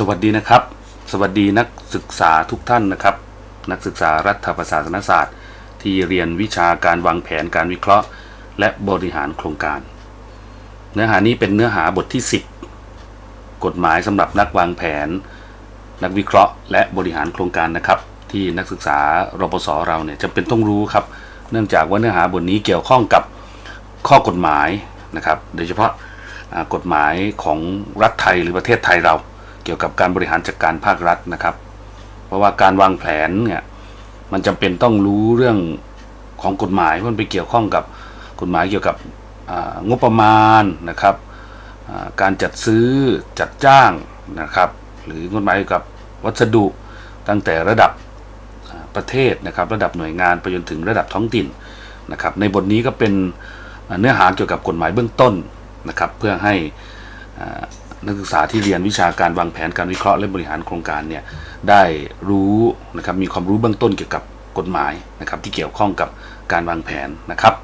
สวัสดีนะครับ สวัสดีนักศึกษาทุกท่านนะครับ นักศึกษารัฐประศาสนศาสตร์ ที่เรียนวิชาการวางแผนการวิเคราะห์ และบริหารโครงการ เนื้อหานี้เป็นเนื้อหาบทที่ 10 กฎหมายสำหรับนักวางแผน นักวิเคราะห์ และบริหารโครงการนะครับ ที่นักศึกษารปศเราเนี่ยจะเป็นต้องรู้ครับ เนื่องจากว่าเนื้อหาบทนี้เกี่ยวข้องกับข้อกฎหมายนะครับ โดยเฉพาะกฎหมายของรัฐไทยหรือประเทศไทยเรา เกี่ยวกับการบริหารจัดการภาครัฐนะครับ เพราะว่าการวางแผนเนี่ยมันจำเป็นต้องรู้เรื่องของกฎหมายเพราะมันไปเกี่ยวข้องกับกฎหมายเกี่ยวกับงบประมาณนะครับการจัดซื้อจัดจ้างนะครับ หรือกฎหมายเกี่ยวกับวัสดุตั้งแต่ระดับประเทศนะครับ ระดับหน่วยงานไปจนถึงระดับท้องถิ่นนะครับ ในบทนี้ก็เป็นเนื้อหาเกี่ยวกับกฎหมายเบื้องต้นนะครับ เพื่อให้อ่า นักศึกษาที่เรียนวิชาการวางแผนการวิเคราะห์และบริหารโครงการเนี่ยได้รู้นะครับมีความรู้เบื้องต้นเกี่ยวกับกฎหมายนะครับที่เกี่ยวข้องกับการวางแผนนะครับ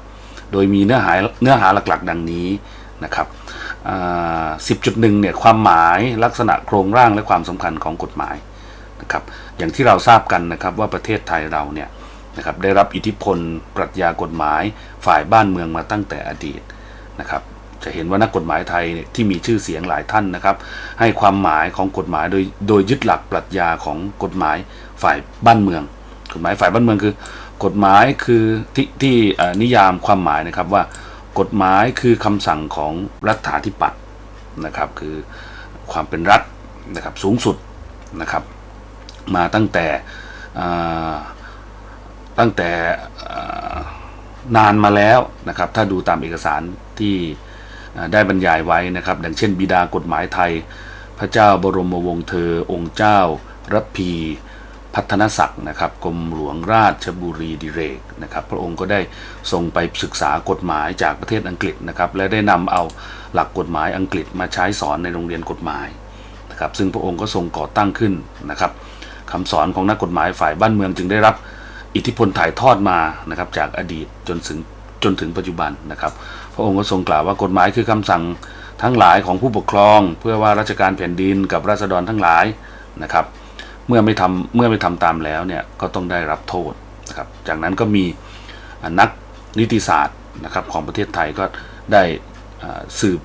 โดยมีเนื้อหาเนื้อหาหลักๆ ดังนี้นะครับอ่า10.1เนี่ยความหมายลักษณะโครงร่างและความสำคัญของกฎหมายนะครับอย่างที่เราทราบกันนะครับว่าประเทศไทยเราเนี่ยนะครับได้รับอิทธิพลปรัชญากฎหมายฝ่ายบ้านเมืองมาตั้งแต่อดีตนะครับ จะเห็นว่านักกฎหมายไทยที่มีชื่อเสียงหลายท่านนะครับ ให้ความหมายของกฎหมายโดยโดยยึดหลักปรัชญาของกฎหมายฝ่ายบ้านเมือง กฎหมายฝ่ายบ้านเมืองคือ กฎหมายคือที่ที่นิยามความหมายนะครับว่ากฎหมายคือคำสั่งของรัฐาธิปัตย์นะครับ คือความเป็นรัฐนะครับสูงสุดนะครับ มาตั้งแต่ตั้งแต่นานมาแล้วนะครับ ถ้าดูตามเอกสารที่ ได้บรรยายไว้นะครับ ดังเช่น บิดากฎหมายไทย พระเจ้าบรมวงศ์เธอ องค์เจ้าระพีพัฒนศักดิ์นะครับกรมหลวงราชบุรีดิเรกนะครับพระองค์ก็ได้ทรงไปศึกษากฎหมายจากประเทศอังกฤษนะครับและได้นำเอาหลักกฎหมายอังกฤษมาใช้สอนในโรงเรียนกฎหมายนะครับซึ่งพระองค์ก็ทรงก่อตั้งขึ้นนะครับคำสอนของนักกฎหมายฝ่ายบ้านเมืองจึงได้รับอิทธิพลถ่ายทอดมานะครับจากอดีตจนถึงจนถึงปัจจุบันนะครับ พระองค์ก็ทรงกล่าวว่ากฎหมายคือคำสั่งทั้งหลายของผู้ปกครอง เพื่อว่าราชการแผ่นดินกับราษฎรทั้งหลายนะครับ เมื่อไม่ทำเมื่อไม่ทำตามแล้วเนี่ยก็ต้องได้รับโทษนะครับจากนั้นก็มีนักนิติศาสตร์นะครับของประเทศไทยก็ได้สืบ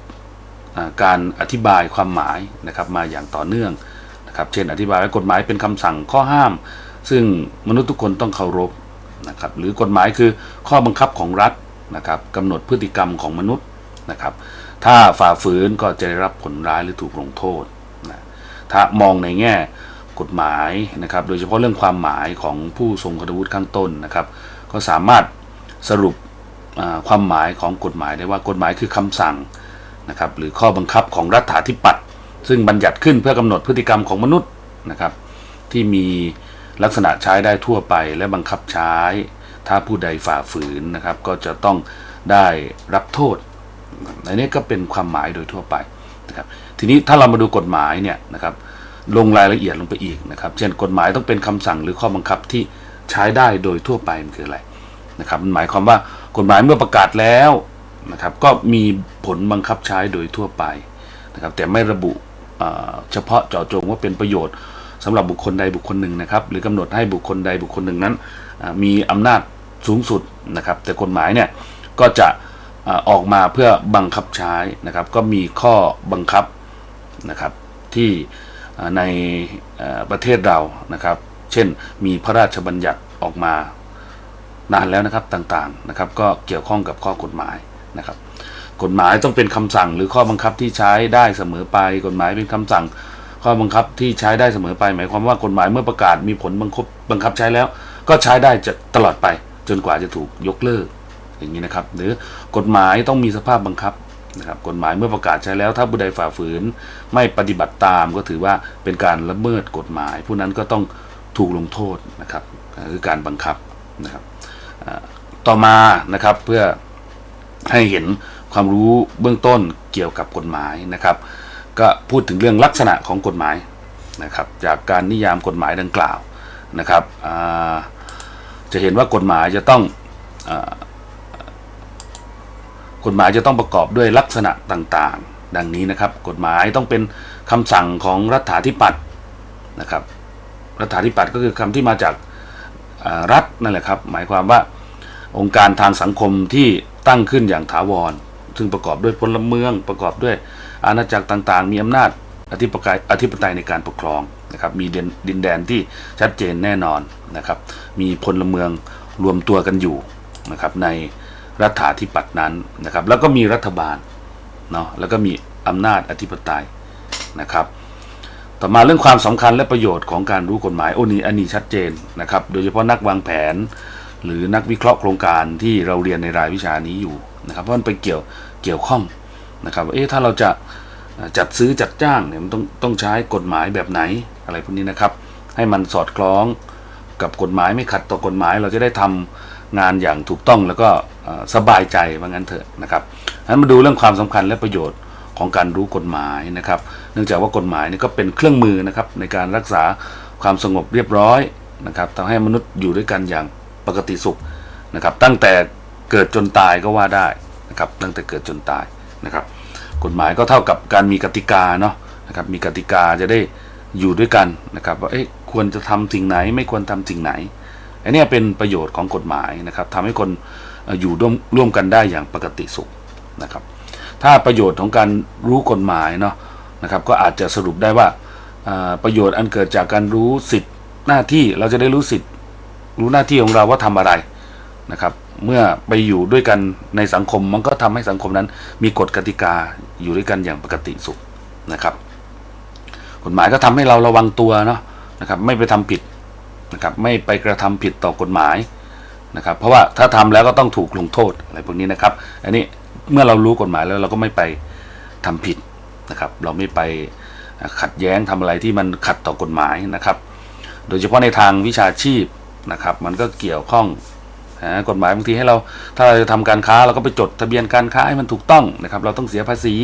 การอธิบายความหมายนะครับมาอย่างต่อเนื่องนะครับเช่นอธิบายว่ากฎหมายเป็นคำสั่งข้อห้าม ซึ่งมนุษย์ทุกคนต้องเคารพนะครับหรือกฎหมายคือข้อบังคับของรัฐ นะครับกำหนดพฤติกรรมของมนุษย์นะครับ ถ้าฝ่าฝืนก็จะได้รับผลร้ายหรือถูกลงโทษนะถ้ามองในแง่กฎหมายนะครับ โดยเฉพาะเรื่องความหมายของผู้ทรงคุณวุฒิข้างต้นนะครับ ก็สามารถสรุปความหมายของกฎหมายได้ว่ากฎหมายคือคำสั่งนะครับหรือข้อบังคับของรัฐาธิปัตย์ซึ่งบัญญัติขึ้นเพื่อกำหนดพฤติกรรมของมนุษย์นะครับ ที่มีลักษณะใช้ได้ทั่วไปและบังคับใช้ ถ้าผู้ใดฝ่าฝืนนะครับ ก็จะต้องได้รับโทษอันนี้ก็เป็นความหมายโดยทั่วไปนะครับ ทีนี้ถ้าเรามาดูกฎหมายเนี่ยนะครับ ลงรายละเอียดลงไปอีกนะครับ เช่นกฎหมายต้องเป็นคำสั่งหรือข้อบังคับที่ใช้ได้โดยทั่วไปมันคืออะไรนะครับมันหมายความว่ากฎหมายเมื่อประกาศแล้วนะครับ ก็มีผลบังคับใช้โดยทั่วไปนะครับ แต่ไม่ระบุเฉพาะเจาะจงว่าเป็นประโยชน์สำหรับบุคคลใดบุคคลหนึ่งนะครับ หรือกำหนดให้บุคคลใดบุคคลหนึ่งนั้นมีอำนาจ สูงสุดนะครับ แต่กฎหมายเนี่ยก็จะออกมาเพื่อบังคับใช้นะครับ ก็มีข้อบังคับนะครับที่ในประเทศเรานะครับ เช่นมีพระราชบัญญัติออกมานานแล้วนะครับต่างๆนะครับ ก็เกี่ยวข้องกับข้อกฎหมายนะครับ กฎหมายต้องเป็นคำสั่งหรือข้อบังคับที่ใช้ได้เสมอไป กฎหมายเป็นคำสั่ง ข้อบังคับที่ใช้ได้เสมอไป หมายความว่ากฎหมายเมื่อประกาศมีผลบังคับบังคับใช้แล้ว ก็ใช้ได้จะตลอดไป จนกว่าจะถูกยกเลิกอย่างนี้นะครับ หรือกฎหมายต้องมีสภาพบังคับนะครับกฎหมายเมื่อประกาศใช้แล้วถ้าผู้ใดฝ่าฝืน ไม่ปฏิบัติตามก็ถือว่าเป็นการละเมิดกฎหมาย ผู้นั้นก็ต้องถูกลงโทษนะครับคือการบังคับนะครับต่อมานะครับเพื่อให้เห็นความรู้เบื้องต้นเกี่ยวกับกฎหมายนะครับ ก็พูดถึงเรื่องลักษณะของกฎหมายนะครับ จากการนิยามกฎหมายดังกล่าวนะครับอ่า จะเห็นว่ากฎหมายจะต้องอกฎหมายจะต้องประกอบด้วยลักษณะต่างๆ ดังนี้นะครับ กฎหมายต้องเป็นคำสั่งของรัฐาธิปัตย์นะครับ รัฐาธิปัตย์ก็คือคำที่มาจากรัฐนั่นแหละครับ หมายความว่าองค์การทางสังคมที่ตั้งขึ้นอย่างถาวร ซึ่งประกอบด้วยพลเมืองประกอบด้วยอาณาจักรต่างๆ มีอำนาจอธิปไตยอธิปไตยในการปกครอง นะครับมีดินแดนที่ชัดเจนแน่นอนนะครับมีพลเมืองรวมตัวกันอยู่นะครับในรัฐาธิปัตย์นั้นนะครับแล้วก็มีรัฐบาลเนาะแล้วก็มีอำนาจอธิปไตยนะครับต่อมาเรื่องความสำคัญและประโยชน์ของการรู้กฎหมายโอ้นี่อันนี้ชัดเจนนะครับโดยเฉพาะนักวางแผน หรือนักวิเคราะห์โครงการที่เราเรียนในรายวิชานี้อยู่นะครับเพราะมันไปเกี่ยวเกี่ยวข้องนะครับเอ๊ะถ้าเราจะจัดซื้อจัดจ้างเนี่ยมันต้องต้องใช้กฎหมายแบบไหน อะไรพวกนี้นะครับ ให้มันสอดคล้องกับกฎหมายไม่ขัดต่อกฎหมาย เราจะได้ทำงานอย่างถูกต้องแล้วก็สบายใจว่างั้นเถอะนะครับนั้นมาดูเรื่องความสำคัญและประโยชน์ของการรู้กฎหมายนะครับ เนื่องจากว่ากฎหมายนี่ก็เป็นเครื่องมือนะครับในการรักษาความสงบเรียบร้อยนะครับทำให้มนุษย์อยู่ด้วยกันอย่างปกติสุขนะครับ ตั้งแต่เกิดจนตายก็ว่าได้นะครับตั้งแต่เกิดจนตายนะครับ กฎหมายก็เท่ากับการมีกติกาเนาะนะครับมีกติกาจะได้ อยู่ด้วยกันนะครับว่าเอ๊ะควรจะทำสิ่งไหน ไม่ควรทำสิ่งไหนอันนี้เป็นประโยชน์ของกฎหมายนะครับทำให้คนอยู่ร่วมร่วมกันได้อย่างปกติสุขนะครับ ถ้าประโยชน์ของการรู้กฎหมายเนาะนะครับ ก็อาจจะสรุปได้ว่าประโยชน์อันเกิดจากการรู้สิทธิ์หน้าที่เราจะได้รู้สิทธิ์รู้หน้าที่ของเราว่าทำอะไรนะครับ เมื่อไปอยู่ด้วยกันในสังคมมันก็ทำให้สังคมนั้น มีกฎกติกาอยู่ด้วยกันอย่างปกติสุขนะครับ กฎหมายก็ทำให้เราระวังตัวเนาะนะครับไม่ไปทำผิดนะครับไม่ไปกระทำผิดต่อกฎหมายนะครับเพราะว่าถ้าทำแล้วก็ต้องถูกลงโทษอะไรพวกนี้นะครับ อันนี้เมื่อเรารู้กฎหมายแล้วเราก็ไม่ไปทำผิดนะครับ เราไม่ไปขัดแย้งทำอะไรที่มันขัดต่อกฎหมายนะครับ โดยเฉพาะในทางวิชาชีพนะครับ มันก็เกี่ยวข้องนะกฎหมายบางทีให้เราถ้าเราจะทำการค้าเราก็ไปจดทะเบียนการค้าให้มันถูกต้องนะครับ เราต้องเสียภาษี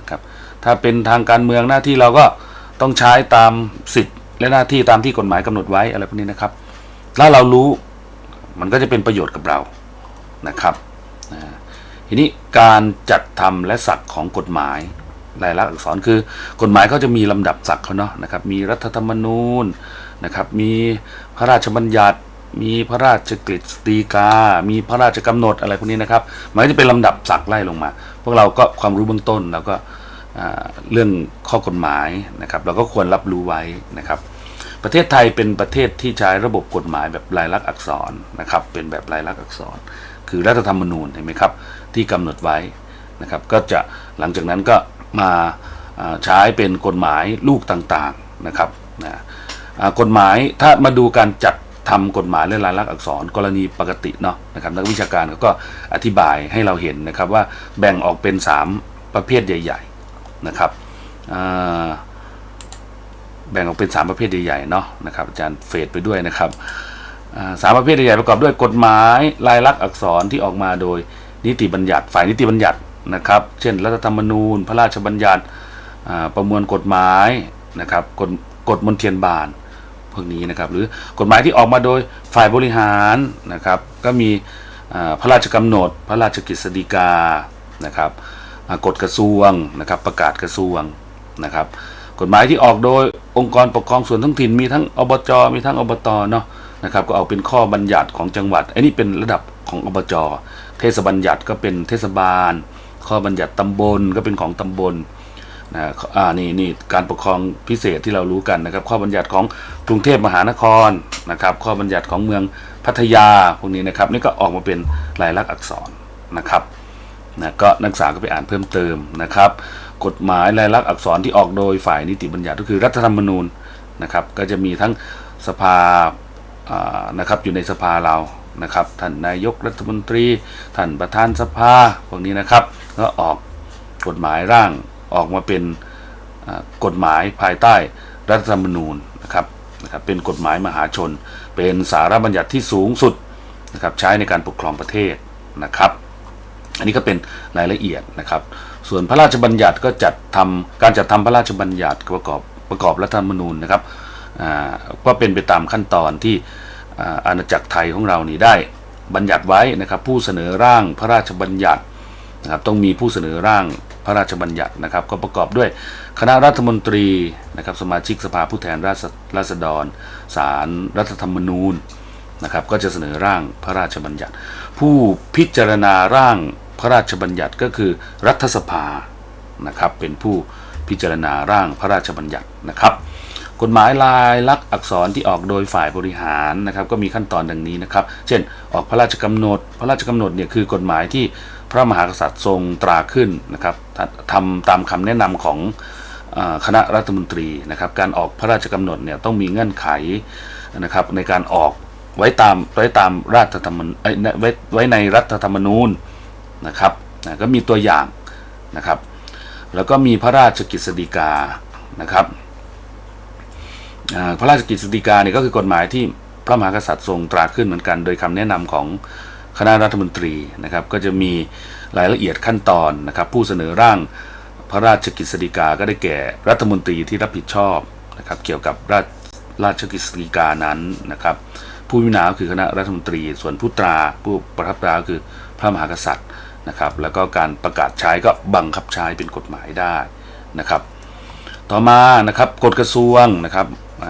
นะครับถ้าเป็นทางการเมืองหน้าที่เราก็ ต้องใช้ตามสิทธิ์และหน้าที่ตามที่กฎหมายกำหนดไว้อะไรพวกนี้นะครับ ถ้าเรารู้มันก็จะเป็นประโยชน์กับเรานะครับทีนี้การจัดทำและศักดิ์ของกฎหมายลายลักษณ์อักษรคือกฎหมายเขาจะมีลำดับศักดิ์เขาเนาะนะครับ มีรัฐธรรมนูญนะครับ มีพระราชบัญญัติ มีพระราชกฤษฎีกา มีพระราชกำหนดอะไรพวกนี้นะครับ มันก็จะเป็นลำดับศักดิ์ไล่ลงมา พวกเราก็ความรู้เบื้องต้นแล้วก็ เรื่องข้อกฎหมายนะครับเราก็ควรรับรู้ไว้นะครับ ประเทศไทยเป็นประเทศที่ใช้ระบบกฎหมายแบบลายลักษณ์อักษรนะครับเป็นแบบลายลักษณ์อักษร คือรัฐธรรมนูญเห็นไหมครับที่กำหนดไว้นะครับก็จะหลังจากนั้นก็มาใช้เป็นกฎหมายลูกต่างๆนะครับนะกฎหมายถ้ามาดูการจัดทำกฎหมายเรื่องลายลักษณ์อักษรกรณีปกติเนาะนะครับนักวิชาการเขาก็อธิบายให้เราเห็นนะครับว่าแบ่งออกเป็น 3 ประเภทใหญ่ นะครับแบ่งออกเป็น 3 ประเภทใหญ่ๆเนาะนะครับอาจารย์เฟดไปด้วยนะครับสามประเภทใหญ่ประกอบด้วยกฎหมายลายลักษณ์อักษรที่ออกมาโดยนิติบัญญัติฝ่ายนิติบัญญัตินะครับ เช่น รัฐธรรมนูญ พระราชบัญญัติประมวลกฎหมายนะครับกฎกฎมนเทียนบานพวกนี้นะครับ หรือกฎหมายที่ออกมาโดยฝ่ายบริหารนะครับ ก็มีพระราชกำหนด พระราชกฤษฎีกานะครับ กฎกระทรวงนะครับประกาศกระทรวงนะครับ กฎหมายที่ออกโดยองค์กรปกครองส่วนท้องถิ่นมีทั้งอบจมีทั้งอบตเนาะนะครับก็เอาเป็นข้อบัญญัติของจังหวัดไอ้นี่เป็นระดับของอบจเทศบัญญัติก็เป็นเทศบาล ข้อบัญญัติตำบลก็เป็นของตำบลนะอ่านี่นี่การปกครองพิเศษที่เรารู้กันนะครับ ข้อบัญญัติของกรุงเทพมหานครนะครับ ข้อบัญญัติของเมืองพัทยาพวกนี้นะครับ นี่ก็ออกมาเป็นลายลักษณ์อักษรนะครับ นะก็นักศึกษาก็ไปอ่านเพิ่มเติมนะครับ กฎหมายลายลักษณ์อักษรที่ออกโดยฝ่ายนิติบัญญัติก็คือรัฐธรรมนูญนะครับก็จะมีทั้งสภาานะครับอยู่ในสภาเรานะครับท่านนายกรัฐมนตรีท่านประธานสภาพวกนี้นะครับก็ออกกฎหมายร่างออกมาเป็นกฎหมายภายใต้รัฐธรรมนูญนะครับนะครับเป็นกฎหมายมหาชน เป็นสารบัญญัติที่สูงสุดนะครับใช้ในการปกครองประเทศนะครับ อันนี้ก็เป็นรายละเอียดนะครับ ส่วนพระราชบัญญัติก็จัดทำการจัดทำพระราชบัญญัติประกอบประกอบรัฐธรรมนูญนะครับก็เป็นไปตามขั้นตอนที่อาณาจักรไทยของเรานี่ได้บัญญัติไว้นะครับ ผู้เสนอร่างพระราชบัญญัตินะครับต้องมีผู้เสนอร่างพระราชบัญญัตินะครับ ก็ประกอบด้วยคณะรัฐมนตรีนะครับ สมาชิกสภาผู้แทนราษราษฎรศารรัฐธรรมนูญนะครับ ก็จะเสนอร่างพระราชบัญญัติ ผู้พิจารณาร่าง พระราชบัญญัติก็คือรัฐสภานะครับเป็นผู้พิจารณาร่างพระราชบัญญัตินะครับกฎหมายลายลักษณ์อักษรที่ออกโดยฝ่ายบริหารนะครับก็มีขั้นตอนดังนี้นะครับ เช่น ออกพระราชกำหนด พระราชกำหนดเนี่ยคือกฎหมายที่พระมหากษัตริย์ทรงตราขึ้นนะครับทำตามคำแนะนำของคณะรัฐมนตรีนะครับการออกพระราชกำหนดเนี่ยต้องมีเงื่อนไขนะครับในการออกไว้ตามไว้ตามราชธรรมนูญเอ้ยไว้ไว้ในรัฐธรรมนูญ นะครับนะก็มีตัวอย่างนะครับ แล้วก็มีพระราชกฤษฎีกานะครับพระราชกฤษฎีกาเนี่ยก็คือกฎหมายที่พระมหากษัตริย์ทรงตราขึ้นเหมือนกัน โดยคำแนะนำของคณะรัฐมนตรีนะครับ ก็จะมีรายละเอียดขั้นตอนนะครับ ผู้เสนอร่างพระราชกฤษฎีกาก็ได้แก่รัฐมนตรีที่รับผิดชอบนะครับ เกี่ยวกับราชราชกฤษฎีกานั้นนะครับ ผู้พิจาณคือคณะรัฐมนตรี ส่วนผู้ตราผู้ประทับตราคือพระมหากษัตริย์ นะครับแล้วก็การประกาศใช้ก็บังคับใช้เป็นกฎหมายได้นะครับ ต่อมานะครับกฎกระทรวงนะครับ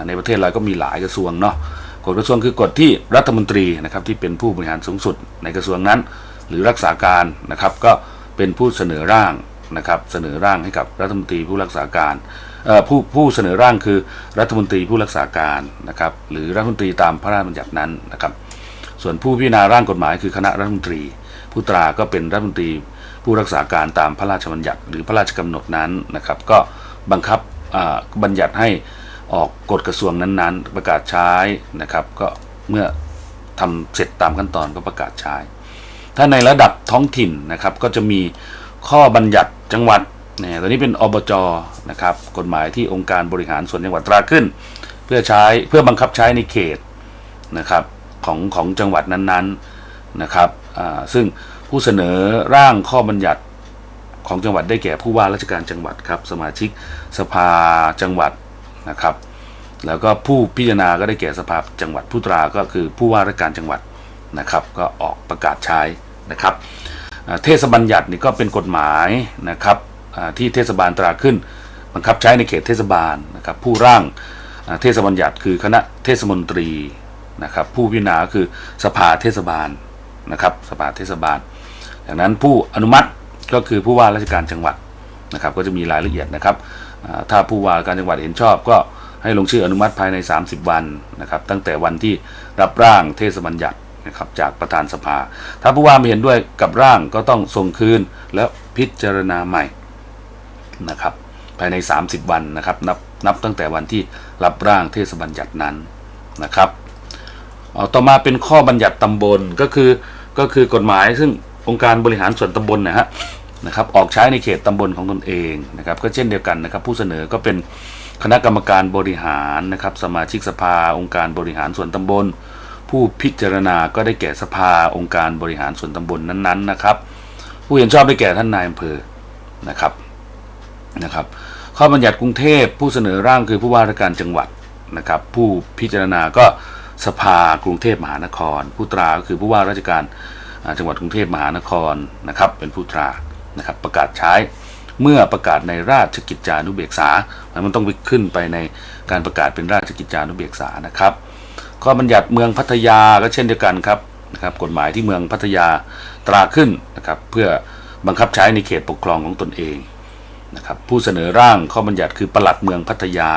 ในประเทศเราก็มีหลายกระทรวงเนาะกฎกระทรวงคือกฎที่รัฐมนตรีนะครับที่เป็นผู้บริหารสูงสุดในกระทรวงนั้น หรือรักษาการนะครับก็เป็นผู้เสนอร่างนะครับเสนอร่างให้กับรัฐมนตรีผู้รักษาการผู้ผู้เสนอร่างคือรัฐมนตรีผู้รักษาการนะครับหรือรัฐมนตรีตามพระราชบัญญัตินั้นนะครับส่วนผู้พิจารณาร่างกฎหมายคือคณะรัฐมนตรี ผู้ตราก็เป็นรัฐมนตรีผู้รักษาการตามพระราชบัญญัติ หรือพระราชกำหนดนั้นนะครับ ก็บังคับบัญญัติให้ออกกฎกระทรวงนั้นๆ ประกาศใช้นะครับ ก็เมื่อทำเสร็จตามขั้นตอนก็ประกาศใช้ ถ้าในระดับท้องถิ่นนะครับก็จะมีข้อบัญญัติจังหวัดเนี่ยตัวนี้เป็นอบจนะครับกฎหมายที่องค์การบริหารส่วนจังหวัดตราขึ้น เพื่อใช้เพื่อบังคับใช้ในเขตนะครับของของจังหวัดนั้นๆ นะครับซึ่งผู้เสนอร่างข้อบัญญัติของจังหวัดได้แก่ผู้ว่าราชการจังหวัดครับสมาชิกสภาจังหวัดนะครับ แล้วก็ผู้พิจารณาก็ได้แก่สภาจังหวัดผู้ตราก็คือผู้ว่าราชการจังหวัดนะครับ ก็ออกประกาศใช้นะครับเทศบัญญัตินี่ก็เป็นกฎหมายนะครับที่เทศบาลตราขึ้นบังคับใช้ในเขตเทศบาลนะครับ ผู้ร่างเทศบัญญัติคือคณะเทศมนตรีนะครับ ผู้พิจารณาคือสภาเทศบาล นะครับสภาเทศบาลดังนั้นผู้อนุมัติก็คือผู้ว่าราชการจังหวัดนะครับก็จะมีรายละเอียดนะครับถ้าผู้ว่าการจังหวัดเห็นชอบก็ให้ลงชื่ออนุมัติภายใน 30 วันนะครับตั้งแต่วันที่รับร่างเทศบัญญัตินะครับจากประธานสภา ถ้าผู้ว่าไม่เห็นด้วยกับร่างก็ต้องส่งคืนแล้วพิจารณาใหม่นะครับภายใน 30 วันนะครับนับนับตั้งแต่วันที่รับร่างเทศบัญญัตินั้นนะครับ ต่อมาเป็นข้อบัญญัติตำบลก็คือก็คือกฎหมายซึ่งองค์การบริหารส่วนตำบลนะฮะนะครับออกใช้ในเขตตำบลของตนเองนะครับก็เช่นเดียวกันนะครับ ผู้เสนอก็เป็นคณะกรรมการบริหารนะครับสมาชิกสภา องค์การบริหารส่วนตำบล ผู้พิจารณาก็ได้แก่สภาองค์การบริหารส่วนตำบลนั้นๆนะครับ ผู้เห็นชอบได้แก่ท่านนายอำเภอนะครับนะครับ ข้อบัญญัติกรุงเทพผู้เสนอร่างคือผู้ว่าราชการจังหวัดนะครับ ผู้พิจารณาก็ สภากรุงเทพมหานคร ผู้ตราก็คือผู้ว่าราชการจังหวัดกรุงเทพมหานครนะครับ เป็นผู้ตรานะครับ ประกาศใช้เมื่อประกาศในราชกิจจานุเบกษา มันต้องไปขึ้นไปในการประกาศเป็นราชกิจจานุเบกษานะครับข้อบัญญัติเมืองพัทยาก็เช่นเดียวกันครับนะครับกฎหมายที่เมืองพัทยาตราขึ้นนะครับเพื่อบังคับใช้ในเขตปกครองของตนเองนะครับผู้เสนอร่างข้อบัญญัติคือปลัดเมืองพัทยา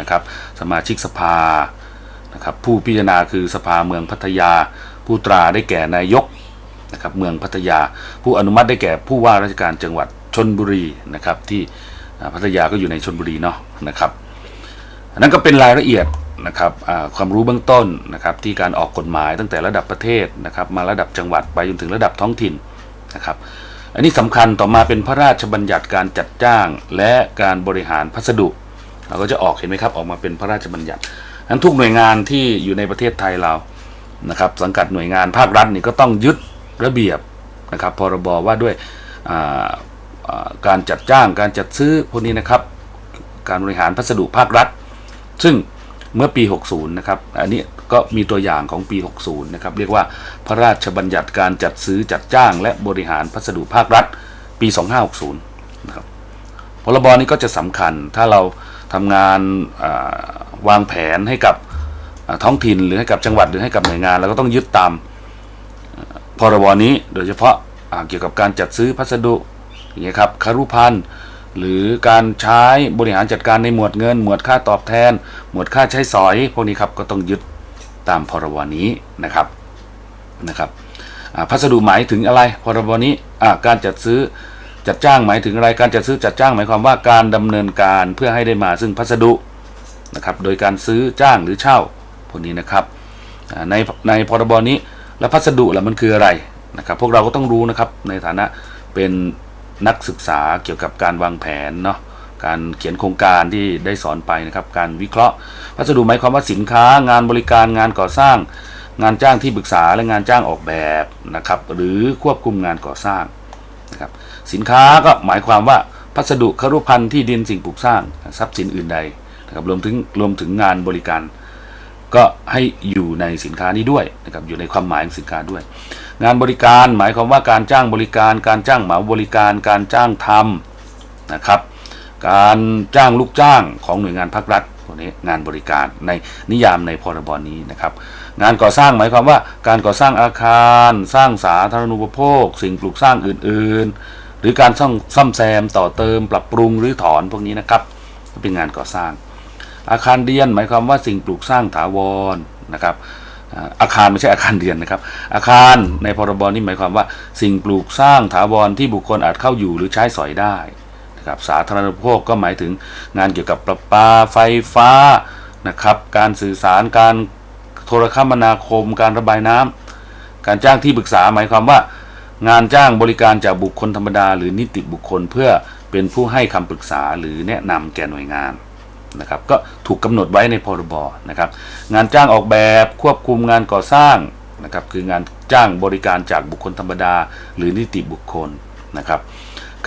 นะครับสมาชิกสภา นะครับผู้พิจารณาคือสภาเมืองพัทยา ผู้ตราได้แก่นายกนะครับเมืองพัทยา ผู้อนุมัติได้แก่ผู้ว่าราชการจังหวัดชนบุรีนะครับที่พัทยาก็อยู่ในชนบุรีเนาะนะครับนนั้นก็เป็นรายละเอียดนะครับความรู้เบื้องต้นนะครับที่การออกกฎหมายตั้งแต่ระดับประเทศนะครับมาระดับจังหวัดไปจนถึงระดับท้องถิ่นนะครับอันนี้สำคัญต่อมาเป็นพระราชบัญญัติการจัดจ้างและการบริหารพัสดุเราก็จะออกเห็นไหมครับออกมาเป็นพระราชบัญญัติ นั้นทุกหน่วยงานที่อยู่ในประเทศไทยเรานะครับ สังกัดหน่วยงานภาครัฐนี่ก็ต้องยึดระเบียบนะครับพรบว่าด้วยการจัดจ้างการจัดซื้อพวกนี้นะครับ การบริหารพัสดุภาครัฐ ซึ่งเมื่อปี 60 นะครับ อันนี้ก็มีตัวอย่างของปี 60 นะครับ เรียกว่าพระราชบัญญัติการจัดซื้อจัดจ้าง และบริหารพัสดุภาครัฐ ปี 2560 นะครับพรบนี้ก็จะสำคัญถ้าเราทำงานา วางแผนให้กับท้องถิ่นหรือให้กับจังหวัดหรือให้กับหน่วยงานเราก็ต้องยึดตามพรบนี้โดยเฉพาะเกี่ยวกับการจัดซื้อพัสดุอย่างเงี้ยครับคารุพันธ์หรือการใช้บริหารจัดการในหมวดเงิน หมวดค่าตอบแทน หมวดค่าใช้สอย พวกนี้ครับก็ต้องยึดตามพรบนี้นะครับนะครับพัสดุหมายถึงอะไรพรบนี้การจัดซื้อจัดจ้างหมายถึงอะไรการจัดซื้อจัดจ้างหมายความว่าการดำเนินการเพื่อให้ได้มาซึ่งพัสดุ นะครับโดยการซื้อจ้างหรือเช่าพวกนี้นะครับในในพรบนี้แล้วพัสดุล่ะมันคืออะไรนะครับพวกเราก็ต้องรู้นะครับในฐานะเป็นนักศึกษาเกี่ยวกับการวางแผนเนาะการเขียนโครงการที่ได้สอนไปนะครับ การวิเคราะห์พัสดุหมายความว่าสินค้า งานบริการงานก่อสร้าง งานจ้างที่ปรึกษาและงานจ้างออกแบบนะครับหรือควบคุมงานก่อสร้างนะครับสินค้าก็หมายความว่าพัสดุครุพันธ์ที่ดินสิ่งปลูกสร้างทรัพย์สินอื่นใด นะครับรวมถึงรวมถึงงานบริการ ก็ให้อยู่ในสินค้านี้ด้วยนะครับอยู่ในความหมายของสินค้าด้วย งานบริการหมายความว่าการจ้างบริการ การจ้างเหมาบริการ การจ้างทำนะครับการจ้างลูกจ้างของหน่วยงานภาครัฐพวกนี้งานบริการในนิยามในพรบนี้นะครับ งานก่อสร้างหมายความว่า การก่อสร้างอาคาร สร้างสาธารณูปโภค สิ่งปลูกสร้างอื่น ๆ หรือการซ่อมซ่อมแซมต่อเติมปรับปรุงหรือถอนพวกนี้นะครับก็เป็นงานก่อสร้าง อาคารเรียนหมายความว่าสิ่งปลูกสร้างถาวรนะครับอาคารไม่ใช่อาคารเรียนนะครับ อาคารในพรบนี้หมายความว่า สิ่งปลูกสร้างถาวรที่บุคคลอาจเข้าอยู่หรือใช้สอยได้นะครับสาธารณูปโภคก็หมายถึงงานเกี่ยวกับประปาไฟฟ้านะครับ การสื่อสารการโทรคมนาคม การระบายน้ำการจ้างที่ปรึกษาหมายความว่า งานจ้างบริการจากบุคคลธรรมดา หรือนิติบุคคลเพื่อเป็นผู้ให้คำปรึกษาหรือแนะนำแก่หน่วยงาน นะครับก็ถูกกำหนดไว้ในพรบนะครับงานจ้างออกแบบควบคุมงานก่อสร้างนะครับคืองานจ้างบริการจากบุคคลธรรมดา หรือนิติบุคคลนะครับ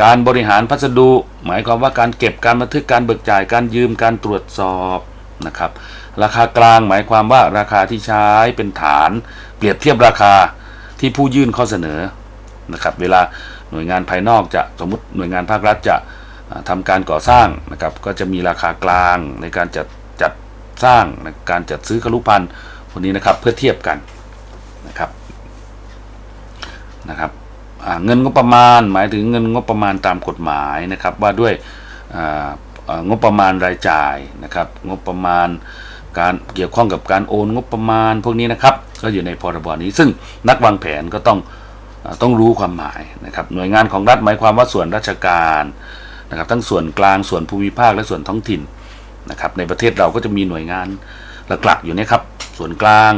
การบริหารพัสดุ หมายความว่าการเก็บการบันทึกการเบิกจ่ายการยืมการตรวจสอบนะครับราคากลางหมายความว่าราคาที่ใช้เป็นฐาน เปรียบเทียบราคาที่ผู้ยื่นข้อเสนอนะครับเวลาหน่วยงานภายนอกจะสมมติหน่วยงานภาครัฐจะ อ่าทำการก่อสร้างนะครับก็จะมีราคากลางในการจัดจัดสร้างนะการจัดซื้อคลุพันธ์พวกนี้นะครับเพื่อเทียบกันนะครับนะครับเงินงบประมาณหมายถึงเงินงบประมาณตามกฎหมายนะครับว่าด้วยงบประมาณรายจ่ายนะครับงบประมาณการเกี่ยวข้องกับการโอนงบประมาณพวกนี้นะครับ ก็อยู่ในพรบนี้ ซึ่งนักวางแผนก็ต้องต้องรู้ความหมายนะครับหน่วยงานของรัฐหมายความว่าส่วนราชการ นะครับทั้งส่วนกลางส่วนภูมิภาคและส่วนท้องถิ่นนะครับในประเทศเราก็จะมีหน่วยงานหลักๆอยู่นะครับส่วนกลาง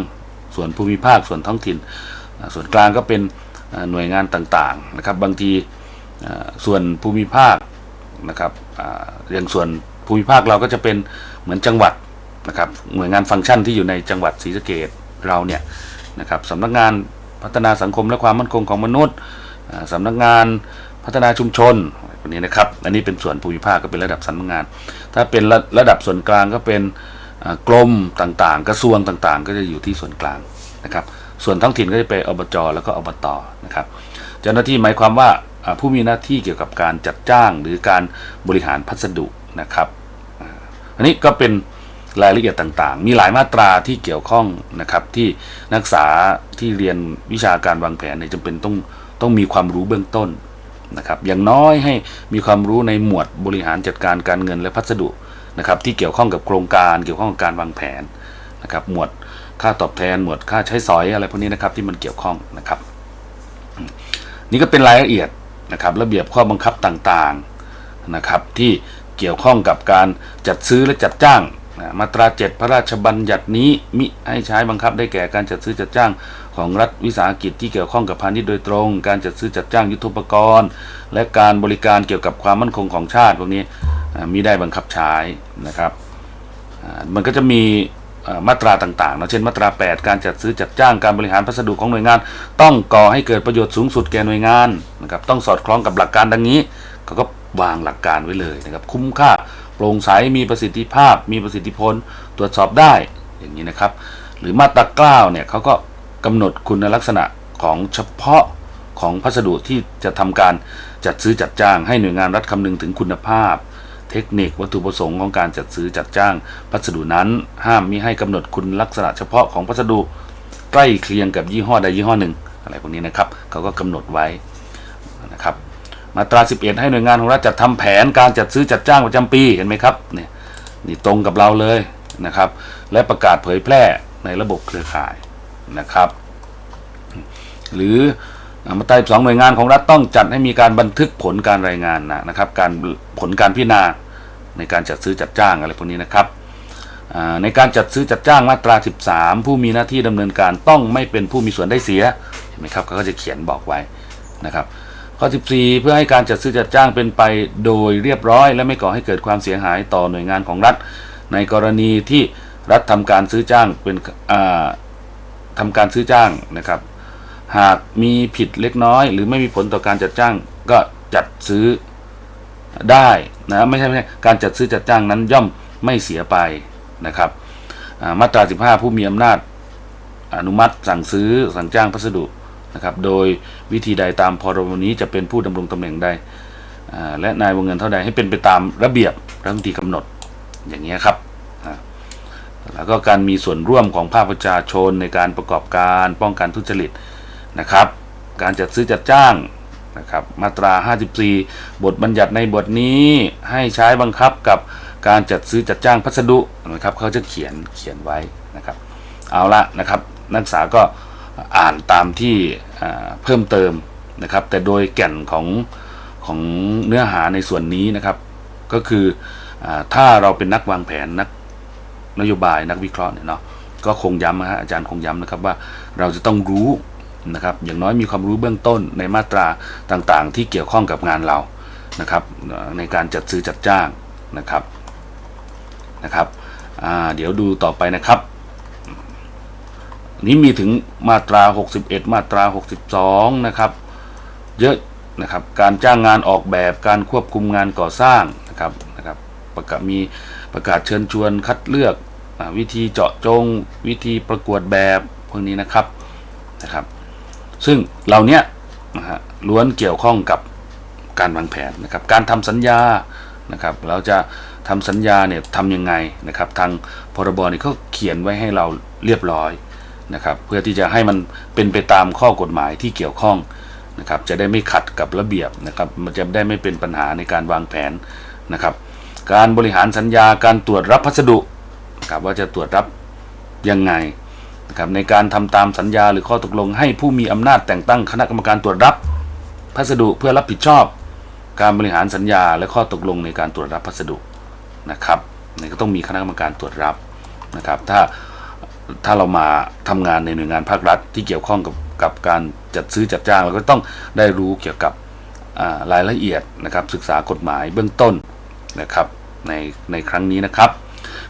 ส่วนภูมิภาคส่วนท้องถิ่น ส่วนกลางก็เป็นหน่วยงานต่างๆนะครับบางทีส่วนภูมิภาคนะครับอย่างส่วนภูมิภาคเราก็จะเป็นเหมือนจังหวัดนะครับหน่วยงานฟังก์ชันที่อยู่ในจังหวัดศรีสะเกดเราเนี่ยนะครับสำนักงานพัฒนาสังคมและความมั่นคงของมนุษย์สำนักงานพัฒนาชุมชน วันนี้นะครับ อันนี้เป็นส่วนภูมิภาคก็เป็นระดับสำนักงาน ถ้าเป็นระระดับส่วนกลางก็เป็นกรมต่างๆ กระทรวงต่างๆ ก็จะอยู่ที่ส่วนกลางนะครับ ส่วนท้องถิ่นก็จะไปอบจแล้วก็อบตนะครับ เจ้าหน้าที่หมายความว่าผู้มีหน้าที่เกี่ยวกับการจัดจ้างหรือการบริหารพัสดุนะครับ อันนี้ก็เป็นรายละเอียดต่างๆ มีหลายมาตราที่เกี่ยวข้องนะครับที่นักศึกษาที่เรียนวิชาการวางแผนเนี่ยจำเป็นต้องต้องมีความรู้เบื้องต้น นะครับอย่างน้อยให้มีความรู้ในหมวดบริหารจัดการการเงินและพัสดุนะครับที่เกี่ยวข้องกับโครงการเกี่ยวข้องกับการวางแผนนะครับหมวดค่าตอบแทนหมวดค่าใช้สอยอะไรพวกนี้นะครับที่มันเกี่ยวข้องนะครับ นี่ก็เป็นรายละเอียดนะครับระเบียบข้อบังคับต่างๆนะครับที่เกี่ยวข้องกับการจัดซื้อและจัดจ้าง มาตราเจ็ดพระราชบัญญัตินี้มิให้ใช้บังคับได้แก่การจัดซื้อจัดจ้างของรัฐวิสาหกิจที่เกี่ยวข้องกับพาณิชย์โดยตรง การจัดซื้อจัดจ้างยุทธปกรณ์ และการบริการเกี่ยวกับความมั่นคงของชาติพวกนี้มีได้บังคับใช้นะครับมันก็จะมีมาตราต่างๆนะเช่นมาตรา 8 การจัดซื้อจัดจ้างการบริหารพัสดุของหน่วยงาน ต้องก่อให้เกิดประโยชน์สูงสุดแก่หน่วยงานนะครับต้องสอดคล้องกับหลักการดังนี้เขาก็วางหลักการไว้เลยนะครับคุ้มค่า โปร่งใสมีประสิทธิภาพ มีประสิทธิผลตรวจสอบได้อย่างนี้นะครับ หรือมาตราเก้าเนี่ยเขาก็กำหนดคุณลักษณะของเฉพาะของพัสดุที่จะทำการจัดซื้อจัดจ้าง ให้หน่วยงานรัฐคำนึงถึงคุณภาพ เทคนิควัตถุประสงค์ของการจัดซื้อจัดจ้าง พัสดุนั้น ห้ามมิให้กำหนดคุณลักษณะเฉพาะของพัสดุ ใกล้เคียงกับยี่ห้อใดยี่ห้อหนึ่ง อะไรพวกนี้นะครับเขาก็กำหนดไว้ มาตรา 11 ให้หน่วยงานของรัฐจัดทำแผนการจัดซื้อจัดจ้างประจำปีเห็นไหมครับเนี่ยนี่ตรงกับเราเลยนะครับ และประกาศเผยแพร่ในระบบเครือข่ายนะครับ หรือมาตราสองหน่วยงานของรัฐต้องจัดให้มีการบันทึกผลการรายงานนะนะครับ การผลการพิจารณาในการจัดซื้อจัดจ้างอะไรพวกนี้นะครับในการจัดซื้อจัดจ้างมาตรา 13 ผู้มีหน้าที่ดำเนินการต้องไม่เป็นผู้มีส่วนได้เสียเห็นไหมครับเขาก็จะเขียนบอกไว้นะครับ ข้อ 14 เพื่อให้การจัดซื้อจัดจ้างเป็นไปโดยเรียบร้อย และไม่ก่อให้เกิดความเสียหายต่อหน่วยงานของรัฐ ในกรณีที่รัฐทำการซื้อจ้างเป็นอ่าทำการซื้อจ้างนะครับ หากมีผิดเล็กน้อย หรือไม่มีผลต่อการจัดจ้างก็จัดซื้อได้นะไม่ใช่ไม่ใช่การจัดซื้อจัดจ้างนั้นย่อมไม่เสียไปนะครับมาตรา 15 ผู้มีอำนาจอนุมัติสั่งซื้อสั่งจ้างพัสดุ นะครับโดยวิธีใดตามพรบนี้จะเป็นผู้ดำรงตำแหน่งใดและนายวงเงินเท่าใดให้เป็นไปตามระเบียบรัฐมนตรีกำหนดอย่างนี้ครับแล้วก็การมีส่วนร่วมของภาคประชาชนในการประกอบการป้องกันทุจริตนะครับ การจัดซื้อจัดจ้างนะครับมาตรา 54 บทบัญญัติในบทนี้ให้ใช้บังคับกับการจัดซื้อจัดจ้างพัสดุนะครับเขาจะเขียนเขียนไว้นะครับ เอาละนะครับ นักศึกษาก็ อ่านตามที่เพิ่มเติมนะครับ แต่โดยแก่นของของเนื้อหาในส่วนนี้นะครับ ก็คืออถ้าเราเป็นนักวางแผนนักนโยบายนักวิเคราะห์เนี่ยเนาะก็คงย้ำนะฮะอาจารย์คงย้ำนะครับว่าเราจะต้องรู้นะครับอย่างน้อยมีความรู้เบื้องต้นในมาตราต่างๆ ที่เกี่ยวข้องกับงานเรานะครับในการจัดซื้อจัดจ้างนะครับนะครับเดี๋ยวดูต่อไปนะครับ นี้มีถึงมาตรา 61 มาตรา 62 นะครับ เยอะนะครับ การจ้างงานออกแบบ การควบคุมงานก่อสร้างนะครับนะครับ ประกาศมีประกาศเชิญชวนคัดเลือกอวิธีเจาะจง วิธีประกวดแบบพวกนี้นะครับนะครับ ซึ่งเหล่าเนี้ยนะฮะล้วนเกี่ยวข้องกับการวางแผนนะครับ การทำสัญญานะครับ เราจะทำสัญญาเนี่ยทำยังไงนะครับ ทางพรบนี่เขาเขียนไว้ให้เราเรียบร้อย นะครับเพื่อที่จะให้มันเป็นไปตามข้อกฎหมายที่เกี่ยวข้องนะครับจะได้ไม่ขัดกับระเบียบนะครับมันจะได้ไม่เป็นปัญหาในการวางแผนนะครับการบริหารสัญญาการตรวจรับพัสดุนะครับว่าจะตรวจรับยังไงนะครับในการทำตามสัญญาหรือข้อตกลงให้ผู้มีอำนาจแต่งตั้งคณะกรรมการตรวจรับพัสดุเพื่อรับผิดชอบ การบริหารสัญญาและข้อตกลงในการตรวจรับพัสดุนะครับนี่ก็ต้องมีคณะกรรมการตรวจรับนะครับถ้า ถ้าเรามาทำงานในหน่วยงานภาครัฐ ที่เกี่ยวข้องกับกับการจัดซื้อจัดจ้างเราก็ต้องได้รู้เกี่ยวกับรายละเอียดนะครับ ศึกษากฎหมายเบื้องต้นนะครับในในครั้งนี้นะครับ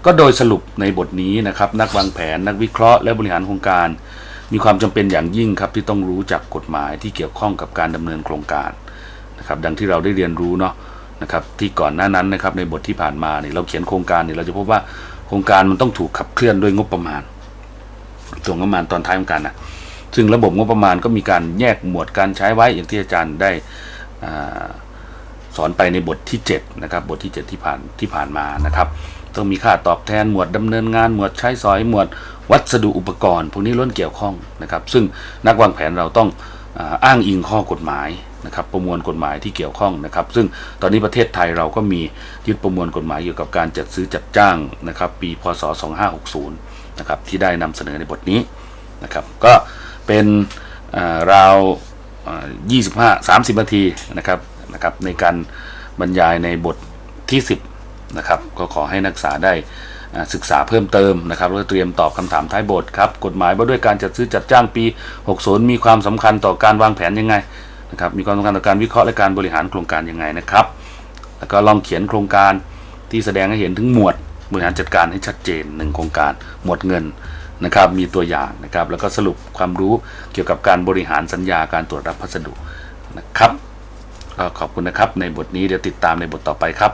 ก็โดยสรุปในบทนี้นะครับ นักวางแผน นักวิเคราะห์และบริหารโครงการ มีความจำเป็นอย่างยิ่งครับที่ต้องรู้จักกฎหมายที่เกี่ยวข้องกับการดำเนินโครงการนะครับ ดังที่เราได้เรียนรู้เนาะนะครับที่ก่อนหน้านั้นนะครับในบทที่ผ่านมาเนี่ยเราเขียนโครงการเนี่ยเราจะพบว่าโครงการมันต้องถูกขับเคลื่อนด้วยงบประมาณ ส่วนงบประมาณตอนท้ายของการนะซึ่งระบบงบประมาณก็มีการแยกหมวดการใช้ไว้อย่างที่อาจารย์ได้อสอนไปในบทที่7นะครับบทที่ 7 ที่ผ่านที่ผ่านมานะครับ ต้องมีค่าตอบแทนหมวดดำเนินงานหมวดใช้สอยหมวดวัสดุอุปกรณ์พวกนี้ล้วนเกี่ยวข้องนะครับ ซึ่งนักวางแผนเราต้องออ้างอิงข้อกฎหมายนะครับประมวลกฎหมายที่เกี่ยวข้องนะครับ ซึ่งตอนนี้ประเทศไทยเราก็มียึดประมวลกฎหมายเกี่ยวกับการจัดซื้อจัดจ้างนะครับ ปีพศ 2560 นะครับที่ได้นำเสนอในบทนี้นะครับก็เป็นราวอ่า25 30 นาทีนะครับนะครับในการบรรยายในบทที่ 10นะครับก็ขอให้นักศึกษาได้ศึกษาเพิ่มเติมนะครับแล้วเตรียมตอบคำถามท้ายบทครับกฎหมายว่าด้วยการจัดซื้อจัดจ้างปี 60 มีความสำคัญต่อการวางแผนยังไงนะครับมีความสำคัญต่อการวิเคราะห์และการบริหารโครงการยังไงนะครับ แล้วก็ลองเขียนโครงการที่แสดงให้เห็นถึงหมวด บริหารจัดการให้ชัดเจนหนึ่งโครงการหมวดเงินนะครับมีตัวอย่างนะครับแล้วก็สรุปความรู้เกี่ยวกับการบริหารสัญญาการตรวจรับพัสดุนะครับก็ขอบคุณนะครับในบทนี้เดี๋ยวติดตามในบทต่อไปครับ